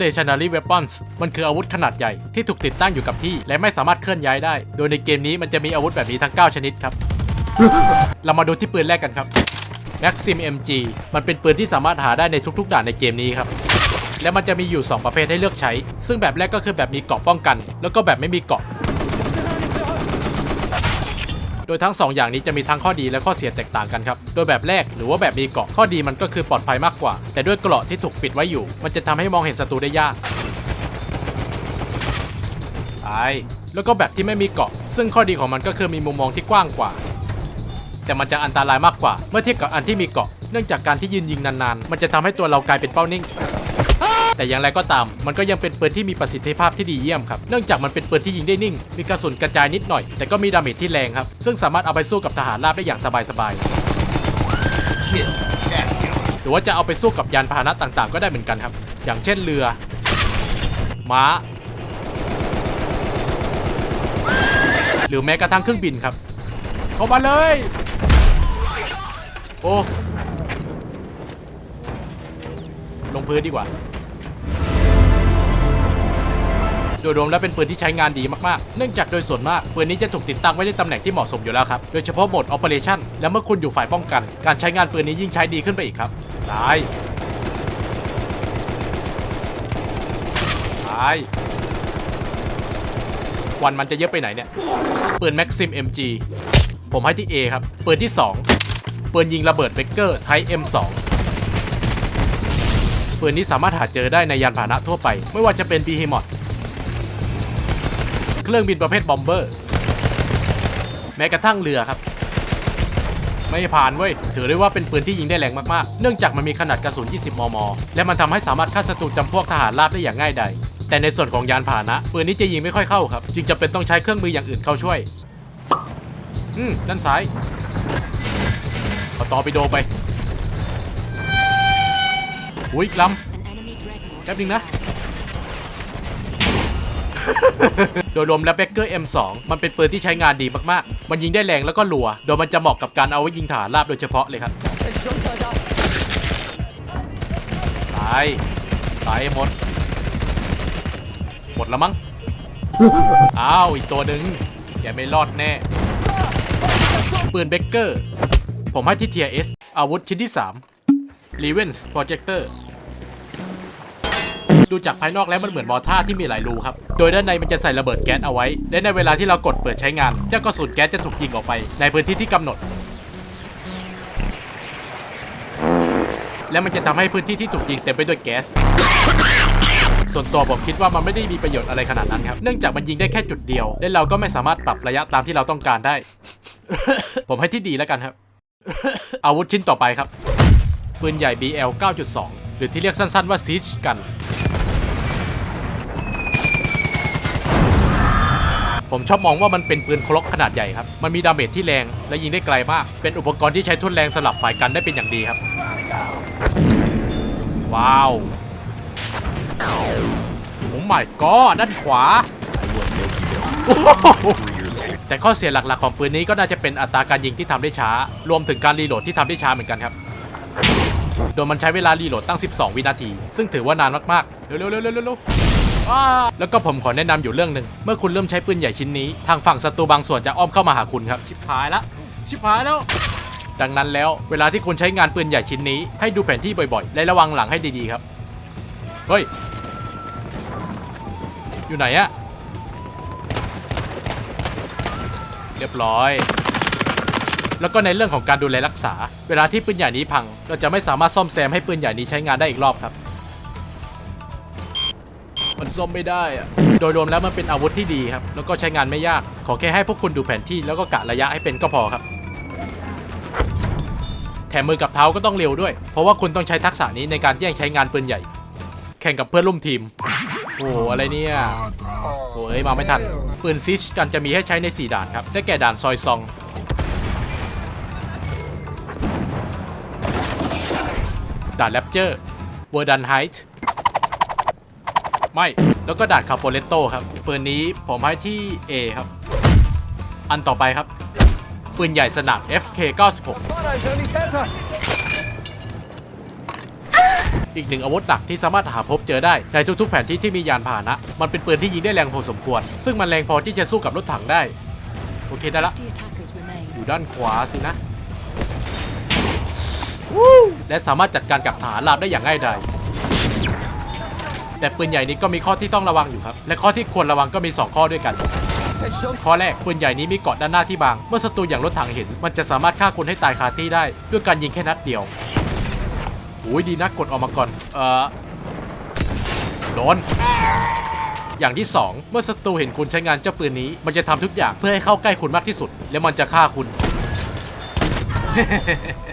Stationary Weapons มันคืออาวุธขนาดใหญ่ที่ถูกติดตั้งอยู่กับที่ และไม่สามารถเคลื่อนย้ายได้ โดยในเกมนี้มันจะมีอาวุธแบบนี้ทั้ง 9 ชนิดครับ เรามาดูที่ปืนแรกกันครับ Maxim MG มันเป็นปืนที่สามารถหาได้ในทุกๆด่านในเกมนี้ครับ และมันจะมีอยู่ 2 ประเภทให้เลือกใช้ ซึ่งแบบแรกก็คือแบบมีเกราะป้องกัน แล้วก็แบบไม่มีเกราะ โดยทั้ง 2 อย่างนี้จะมีทั้งข้อดีและข้อเสียแตกต่างกันครับ โดยแบบแรกหรือว่าแบบมีเกราะข้อดีมันก็คือปลอดภัยมากกว่า แต่ด้วยเกราะที่ถูกปิดไว้อยู่ มันจะทำให้มองเห็นศัตรูได้ยากตายแล้วก็แบบที่ไม่มีเกราะ ซึ่งข้อดีของมันก็คือมีมุมมองที่กว้างกว่า แต่มันจะอันตรายมากกว่า เมื่อเทียบกับอันที่มีเกราะ เนื่องจากการที่ยืนยิงนานๆ มันจะทำให้ตัวเรากลายเป็นเป้านิ่ง แต่อย่างไรก็ตาม มันก็ยังเป็นปืนที่มีประสิทธิภาพที่ดีเยี่ยมครับ เนื่องจากมันเป็นปืนที่ยิงได้นิ่ง มีกระสุนกระจายนิดหน่อย แต่ก็มีดาเมจที่แรงครับ ซึ่งสามารถเอาไปสู้กับทหารราบได้อย่างสบายๆ หรือว่าจะเอาไปสู้กับยานพาหนะต่างๆ ก็ได้เหมือนกันครับ อย่างเช่นเรือ ม้า หรือแม้กระทั่งเครื่องบินครับ เข้ามาเลย โอ้ลงพื้นดีกว่า โดยรวมแล้วเป็นปืนที่ใช้งานดีมากๆ เนื่องจากโดยส่วนมากปืนนี้จะถูกติดตั้งไว้ในตำแหน่งที่เหมาะสมอยู่แล้วครับโดยเฉพาะโหมด Operation และเมื่อคุณอยู่ฝ่ายป้องกัน การใช้งานปืนนี้ยิ่งใช้ดีขึ้นไปอีกครับตายตายวันมันจะเยอะไปไหนเนี่ยปืน Maxim MG ผมให้ที่ A ครับปืนที่ 2 ปืนยิงระเบิดเบเกอร์ไท M2 ปืนนี้สามารถหาเจอได้ในยานพาหนะทั่วไป ไม่ว่าจะเป็น b e h e m o t รื่องบินประเภทบอมเบอร์ แม้กระทั่งเรือครับ ไม่ผ่านเว้ย ถือได้ว่าเป็นปืนที่ยิงได้แรงมากๆ เนื่องจากมันมีขนาดกระสุน 20 มม และมันทำให้สามารถฆ่าศัตรูจำพวกทหารราบได้อย่างง่ายดายแต่ในส่วนของยานพาหนะปืนนี้จะยิงไม่ค่อยเข้าครับ จึงจำเป็นต้องใช้เครื่องมืออย่างอื่นเข้าช่วย อืมด้านซ้ายเอาต่อไปโดไปอุ้ยอีกล An enemy dreadnought ำแป๊บนึงนะ โดยรวมแล้วเบเกอร์ M2 มันเป็นปืนที่ใช้งานดีมากๆ มันยิงได้แรงแล้วก็รัว โดยมันจะเหมาะกับการเอาไว้ยิงฐานราบโดยเฉพาะเลยครับตายตายให้หมด หมดแล้วมั้ง อ้าวอีกตัวหนึ่งแกไม่รอดแน่ ปืนเบเกอร์ ผมให้ที่เทียเอสอาวุธชิ้นที่3 r e v e n s Projector ดูจากภายนอกแล้วมันเหมือนมอท่าที่มีหลายรูครับ โดยด้านในมันจะใส่ระเบิดแก๊สเอาไว้ และในเวลาที่เรากดเปิดใช้งาน เจ้ากระสุนแก๊สจะถูกยิงออกไป ในพื้นที่ที่กำหนด และมันจะทำให้พื้นที่ที่ถูกยิงเต็มไปด้วยแก๊สส่วนตัวผมคิดว่ามันไม่ได้มีประโยชน์อะไรขนาดนั้นครับ เนื่องจากมันยิงได้แค่จุดเดียว และเราก็ไม่สามารถปรับระยะตามที่เราต้องการได้ ผมให้ที่ดีแล้วกันครับ อาวุธชิ้นต่อไปครับ ปืนใหญ่ BL 9.2 หรือที่เรียกสั้นๆว่า Siege กัน ผมชอบมองว่ามันเป็นปืนคล็อกขนาดใหญ่ครับ มันมีดาเมจที่แรงและยิงได้ไกลมาก เป็นอุปกรณ์ที่ใช้ทุ่นแรงสลับฝ่ายกันได้เป็นอย่างดีครับ ว้าวโอ้ my god ด้านขวา แต่ข้อเสียหลักๆของปืนนี้ก็น่าจะเป็นอัตราการยิงที่ทำได้ช้า รวมถึงการรีโหลดที่ทำได้ช้าเหมือนกันครับ โดยมันใช้เวลารีโหลดตั้ง 12 วินาที ซึ่งถือว่านานมากๆ เร็วๆๆๆๆ แล้วก็ผมขอแนะนำอยู่เรื่องหนึ่งเมื่อคุณเริ่มใช้ปืนใหญ่ชิ้นนี้ ทางฝั่งศัตรูบางส่วนจะอ้อมเข้ามาหาคุณครับ ชิบหายละชิบหายแล้ว ดังนั้นแล้วเวลาที่คุณใช้งานปืนใหญ่ชิ้นนี้ ให้ดูแผนที่บ่อยๆ และระวังหลังให้ดีๆครับ เฮ้ย อยู่ไหนอะเรียบร้อย แล้วก็ในเรื่องของการดูแลรักษา เวลาที่ปืนใหญ่นี้พัง เราจะไม่สามารถซ่อมแซมให้ปืนใหญ่นี้ใช้งานได้อีกรอบครับ ซ่อมไม่ได้อะโดยรวมแล้วมันเป็นอาวุธที่ดีครับ แล้วก็ใช้งานไม่ยาก ขอแค่ให้พวกคุณดูแผนที่แล้วก็กะระยะให้เป็นก็พอครับ แถมมือกับเท้าก็ต้องเร็วด้วย เพราะว่าคุณต้องใช้ทักษะนี้ในการแย่งใช้งานปืนใหญ่ แข่งกับเพื่อนร่วมทีม โอ้โหอะไรเนี่ยโอ้ยมาไม่ทัน ปืนซิชกันจะมีให้ใช้ใน 4 ด่านครับ ได้แก่ด่านซอยซอง ด่านแรปเจอร์เวอร์ดันไฮท์ ไม่ แล้วก็ด่านคาโปเลตโตครับ ปืนนี้ผมให้ที่ A ครับ อันต่อไปครับ ปืนใหญ่สนาม FK 96อีกหนึ่งอาวุธหนักที่สามารถหาพบเจอได้ในทุกๆแผนที่ที่มียานพาหนะ มันเป็นปืนที่ยิงได้แรงพอสมควร ซึ่งมันแรงพอที่จะสู้กับรถถังได้ โอเคได้ละ50 attackers remain. อยู่ด้านขวาสินะวู้และสามารถจัดการกับฐานราบได้อย่างง่ายดาย แต่ปืนใหญ่นี้ก็มีข้อที่ต้องระวังอยู่ครับ และข้อที่ควรระวังก็มี 2 ข้อด้วยกัน ข้อแรกปืนใหญ่นี้มีเกาะด้านหน้าที่บาง เมื่อศัตรูอย่างรถถังเห็น มันจะสามารถฆ่าคุณให้ตายคาที่ได้ ด้วยการยิงแค่นัดเดียวโอ้ยดีนะกดออกมาก่อน เออโดนอย่างที่ 2 เมื่อศัตรูเห็นคุณใช้งานเจ้าปืนนี้ มันจะทำทุกอย่างเพื่อให้เข้าใกล้คุณมากที่สุด และมันจะฆ่าคุณ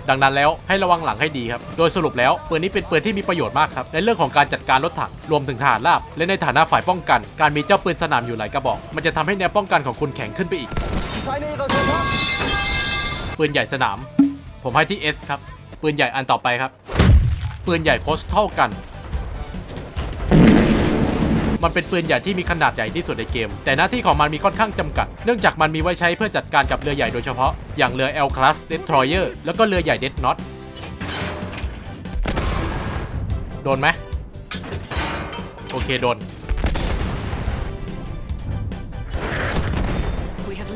ดังนั้นแล้วให้ระวังหลังให้ดีครับ โดยสรุปแล้วปืนนี้เป็นปืนที่มีประโยชน์มากครับ ในเรื่องของการจัดการรถถังรวมถึงทหารราบ และในฐานะฝ่ายป้องกัน การมีเจ้าปืนสนามอยู่หลายกระบอก มันจะทำให้แนวป้องกันของคุณแข็งขึ้นไปอีกปืนใหญ่สนาม ผมให้ที่ S ครับปืนใหญ่อันต่อไปครับปืนใหญ่โคสเท่ากัน มันเป็นปืนใหญ่ที่มีขนาดใหญ่ที่สุดในเกม แต่หน้าที่ของมันมีค่อนข้างจำกัด เนื่องจากมันมีไว้ใช้เพื่อจัดการกับเรือใหญ่โดยเฉพาะ อย่างเรือ L Class Destroyer แล้วก็เรือใหญ่ Dead Knot โดนไหมโอเคโดน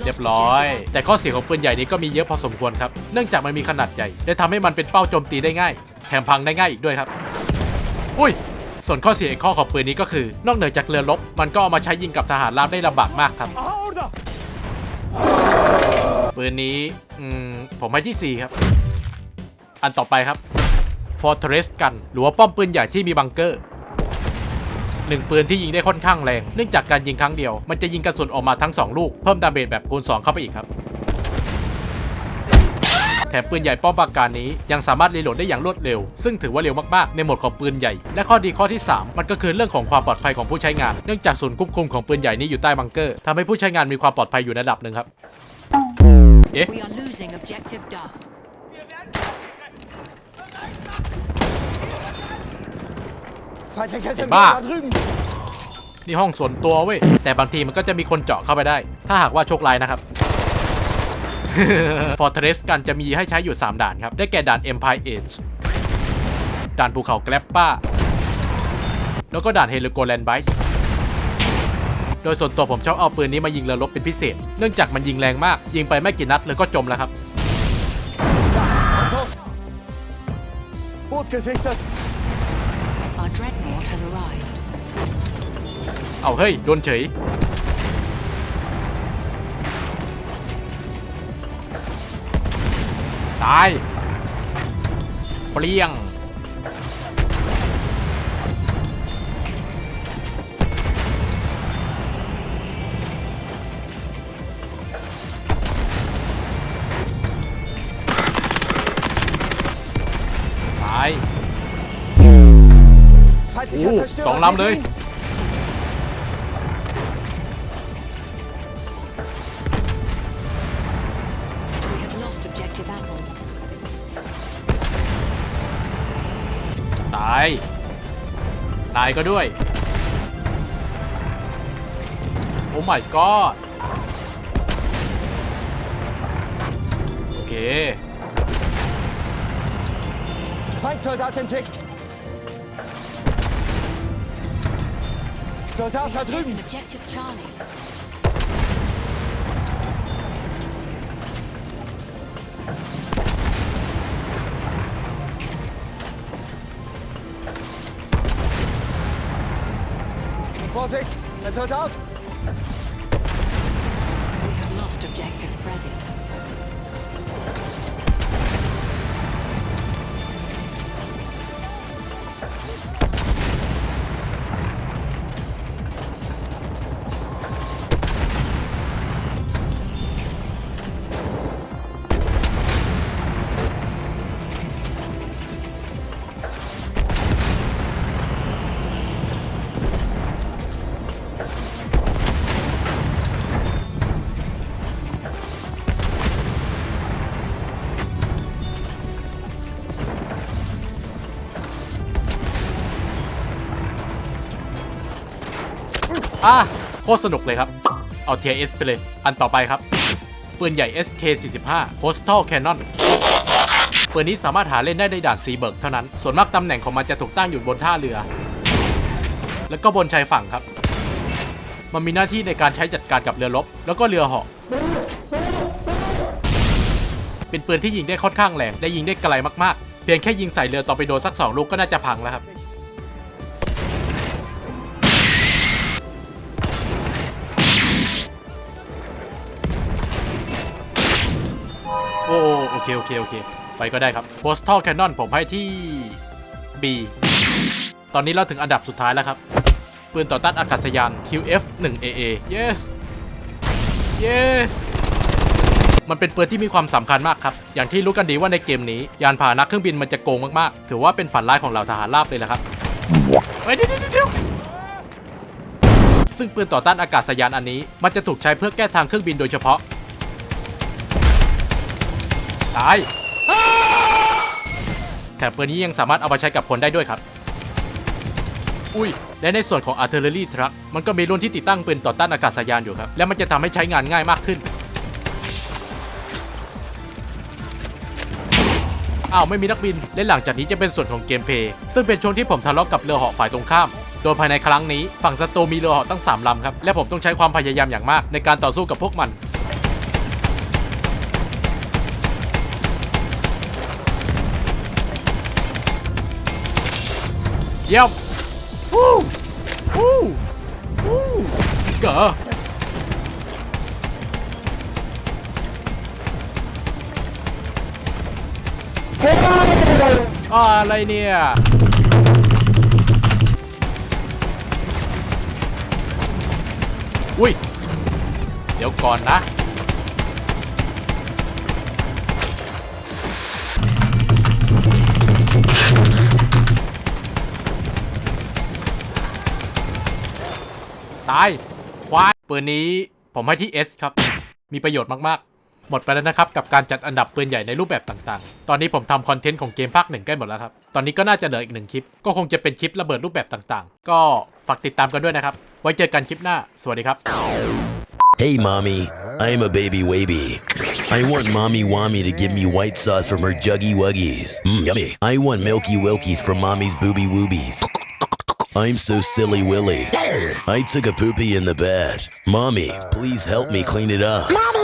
เรียบร้อย แต่ข้อเสียของปืนใหญ่นี้ก็มีเยอะพอสมควรครับ เนื่องจากมันมีขนาดใหญ่และทำให้มันเป็นเป้าโจมตีได้ง่าย แถมพังได้ง่ายอีกด้วยครับ อุ้ย ส่วนข้อเสียอีกข้อของปืนนี้ก็คือ นอกเหนือจากเรือรบมันก็เอามาใช้ยิงกับทหารราบได้ลำบากมากครับ ปืนนี้อืมผมให้ที่ 4 ครับ อันต่อไปครับ Fortress กันหรือว่าป้อมปืนใหญ่ที่มีบังเกอร์หนึ่งปืนที่ยิงได้ค่อนข้างแรง เนื่องจากการยิงครั้งเดียว มันจะยิงกระสุนออกมาทั้ง 2 ลูก เพิ่มดาเมจแบบคูณ 2 เข้าไปอีกครับ แถมปืนใหญ่ป้อมปราการนี้ยังสามารถรีโหลดได้อย่างรวดเร็ว ซึ่งถือว่าเร็วมากๆ ในโหมดของปืนใหญ่ และข้อดีข้อที่ 3 มันก็คือเรื่องของความปลอดภัยของผู้ใช้งาน เนื่องจากศูนย์ควบคุมของปืนใหญ่นี้อยู่ใต้บังเกอร์ทำให้ผู้ใช้งานมีความปลอดภัยอยู่ในระดับหนึ่งครับ เอ๊ะ We are losing objective Duff. Feindlicher Ey, Termin Ba. da drüben! นี่ห้องส่วนตัวเว้ย แต่บางทีมันก็จะมีคนเจาะเข้าไปได้ ถ้าหากว่าโชคร้ายนะครับ Fortress กันจะมีให้ใช้อยู่ 3 ด่านครับ ได้แก่ด่าน Empire Age ด่านภูเขาแกลปป้า แล้วก็ด่านเฮลิโกแลนไบต์โดยส่วนตัวผมชอบเอาปืนนี้มายิงเรือรบเป็นพิเศษ เนื่องจากมันยิงแรงมาก ยิงไปไม่กี่นัดเลยก็จมแล้วครับ Boot gesichtet! Our dreadnought has arrived. เอาเฮ้ย โดนเฉย ตาย เปรี้ยง ตาย Feindlicher Oh, Zerstörer! Song Lam seht Lê. ihn! We ตายตายก็ด้วย โอ้ my god โอเค Feindsoldat in Sicht! Soldat da drüben! objective Charlie. That's out. อะโคตรสนุกเลยครับ เอาเทีย S ไปเลย อันต่อไปครับ ปืนใหญ่ SK 45 Coastal Cannon ปืนนี้สามารถหาเล่นได้ในด่านซีเบิร์กเท่านั้น ส่วนมากตำแหน่งของมันจะถูกตั้งอยู่บนท่าเรือ แล้วก็บนชายฝั่งครับ มันมีหน้าที่ในการใช้จัดการกับเรือรบ แล้วก็เรือเหาะ เป็นปืนที่ยิงได้ค่อนข้างแรง และยิงได้ไกลมากๆ เพียงแค่ยิงใส่เรือต่อไปโดนสักสองลูกก็น่าจะพังแล้วครับ เคโอเคโอเค ไปก็ได้ครับ Postal Cannon ผมให้ที่ B ตอนนี้เราถึงอันดับสุดท้ายแล้วครับ ปืนต่อต้านอากาศยาน QF 1 AA yes yes มันเป็นปืนที่มีความสำคัญมากครับ อย่างที่รู้กันดีว่าในเกมนี้ ยานพาหนะเครื่องบินมันจะโกงมาก ๆ ถือว่าเป็นฝันร้ายของเราทหารราบเลยละครับเฮ้ยเดี๋ยวเดี๋ยวซึ่งปืนต่อต้านอากาศยานอันนี้ มันจะถูกใช้เพื่อแก้ทางเครื่องบินโดยเฉพาะ ตายแถมปืนนี้ยังสามารถเอามาใช้กับคนได้ด้วยครับ อุ้ย และในส่วนของ artillery truck มันก็มีรุ่นที่ติดตั้งปืนต่อต้านอากาศยานอยู่ครับ และมันจะทำให้ใช้งานง่ายมากขึ้น อ้าว ไม่มีนักบิน และหลังจากนี้จะเป็นส่วนของเกมเพย์ซึ่งเป็นช่วงที่ผมทะเลาะกับเรือเหาะฝ่ายตรงข้ามโดยภายในครั้งนี้ฝั่งศัตรูมีเรือเหาะตั้ง3ลำครับ และผมต้องใช้ความพยายามอย่างมากในการต่อสู้กับพวกมัน เยี่ยมวู้วู้วู้เก๋ออ้าวอะไรเนี่ยอุ้ย เดี๋ยวก่อนนะ ตาย ควายปืนนี้ผมให้ที่ S ครับ มีประโยชน์มากๆ หมดไปแล้วนะครับ กับการจัดอันดับปืนใหญ่ในรูปแบบต่างๆ ตอนนี้ผมทำคอนเทนต์ของเกมภาคหนึ่งใกล้หมดแล้วครับ ตอนนี้ก็น่าจะเหลืออีกหนึ่งคลิป ก็คงจะเป็นคลิประเบิดรูปแบบต่างๆ ก็ฝากติดตามกันด้วยนะครับ ไว้เจอกันคลิปหน้า สวัสดีครับ Hey, mommy, I'm a baby wavy. I want mommy wammy to give me white sauce from her juggy wuggies. Mmm, yummy. I want milky wilkies from mommy's booby woobies. I'm so silly willy. I took a poopy in the bed. Mommy, please help me clean it up. Mommy,